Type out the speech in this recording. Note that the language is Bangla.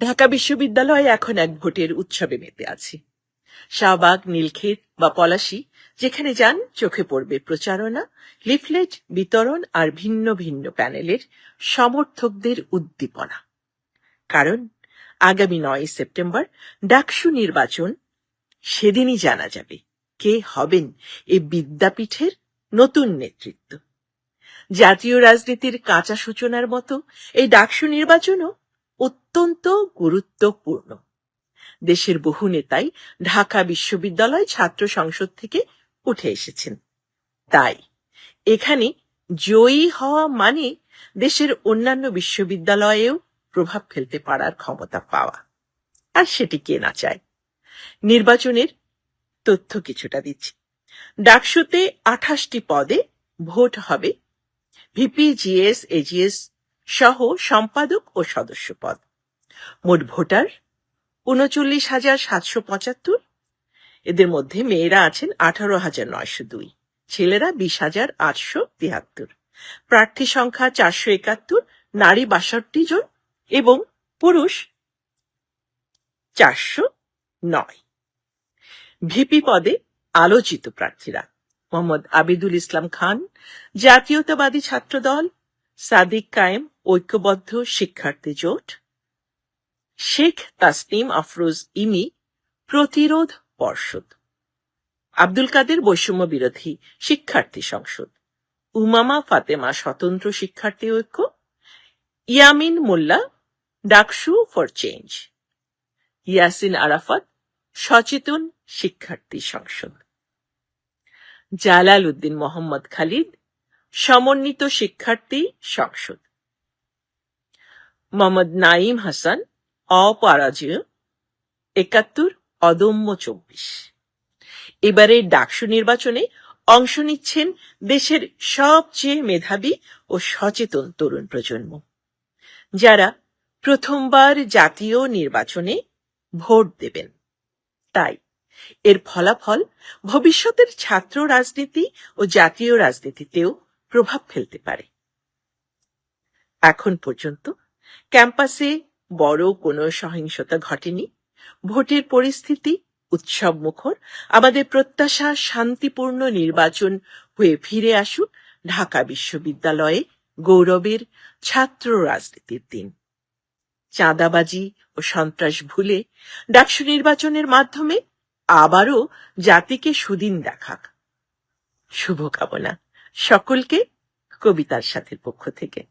ঢাকা বিশ্ববিদ্যালয় এখন এক ভোটের উৎসবে মেতে আছে। শাহবাগ, নীলক্ষেত বা পলাশী, যেখানে যান চোখে পড়বে প্রচারণা, লিফলেট, বিতরণ আর ভিন্ন ভিন্ন প্যানেলের সমর্থকদের উদ্দীপনা। কারণ, আগামী নয় সেপ্টেম্বর ডাকসু নির্বাচন, সেদিনই জানা যাবে কে হবেন এ বিদ্যাপীঠের নতুন নেতৃত্ব। জাতীয় রাজনীতির কাঁচা সূচনার মতো এই ডাকসু নির্বাচনও অত্যন্ত গুরুত্বপূর্ণ। দেশের বহু নেতাই ঢাকা বিশ্ববিদ্যালয় ছাত্র সংসদ থেকে উঠে এসেছেন। তাই এখানে জয়ী হওয়া মানে দেশের অন্যান্য বিশ্ববিদ্যালয়েও প্রভাব ফেলতে পারার ক্ষমতা পাওয়া। আর সেটি কে না চায়? নির্বাচনের তথ্য কিছুটা দিচ্ছি। ডাকসুতে আঠাশটি পদে ভোট হবে। ভিপি, জিএস, এজিএস সহ সম্পাদক ও সদস্য পদ মোট ভোটার উনচল্লিশ হাজার সাতশো পঁচাত্তর। এদের মধ্যে মেয়েরা আছেন আঠারো হাজার নয়শো দুই, ছেলেরা বিশ হাজার আটশো তিয়াত্তর প্রার্থী সংখ্যা চারশো একাত্তর, নারী বাষট্টি জন এবং পুরুষ চারশো নয়। ভিপি পদে আলোচিত প্রার্থীরা মোহাম্মদ আবিদুল ইসলাম খান, জাতীয়তাবাদী ছাত্রদল, সাদিক কায়েম ঐক্যবদ্ধ শিক্ষার্থী জোট। শেখ তাসনিম আফরোজ ইমি প্রতিরোধ পর্ষদ। আব্দুল কাদের বৈষম্য বিরোধী শিক্ষার্থী সংসদ। উমামা ফাতেমা স্বতন্ত্র শিক্ষার্থী ঐক্য। Yamin Molla DUCSU for change. Yasin Arafat সচেতন শিক্ষার্থী সংসদ। জালাল উদ্দিন মোহাম্মদ খালিদ সমন্বিত শিক্ষার্থী সংসদ। মোহাম্মদ নাইম হাসান, অপরাজয়, একাত্তর, অদম্য চব্বিশ। এবারে ডাকসু নির্বাচনে অংশ নিচ্ছেন দেশের সবচেয়ে মেধাবী ও সচেতন তরুণ প্রজন্ম। যারা প্রথমবার জাতীয় নির্বাচনে ভোট দেবেন। তাই এর ফলাফল ভবিষ্যতের ছাত্র রাজনীতি ও জাতীয় রাজনীতিতেও প্রভাব ফেলতে পারে। এখন পর্যন্ত ক্যাম্পাসে বড় কোনো সহিংসতা ঘটেনি। ভোটের পরিস্থিতি উৎসব মুখর আমাদের প্রত্যাশা শান্তিপূর্ণ নির্বাচন হয়ে ফিরে আসুক ঢাকা বিশ্ববিদ্যালয়ে গৌরবের ছাত্র রাজনীতির দিন। চাঁদাবাজি ও সন্ত্রাস ভুলে ডাকসু নির্বাচনের মাধ্যমে আবারও জাতিকে সুদিন দেখাক। শুভকামনা। সকলকে কবিতার সাথে পক্ষ থেকে।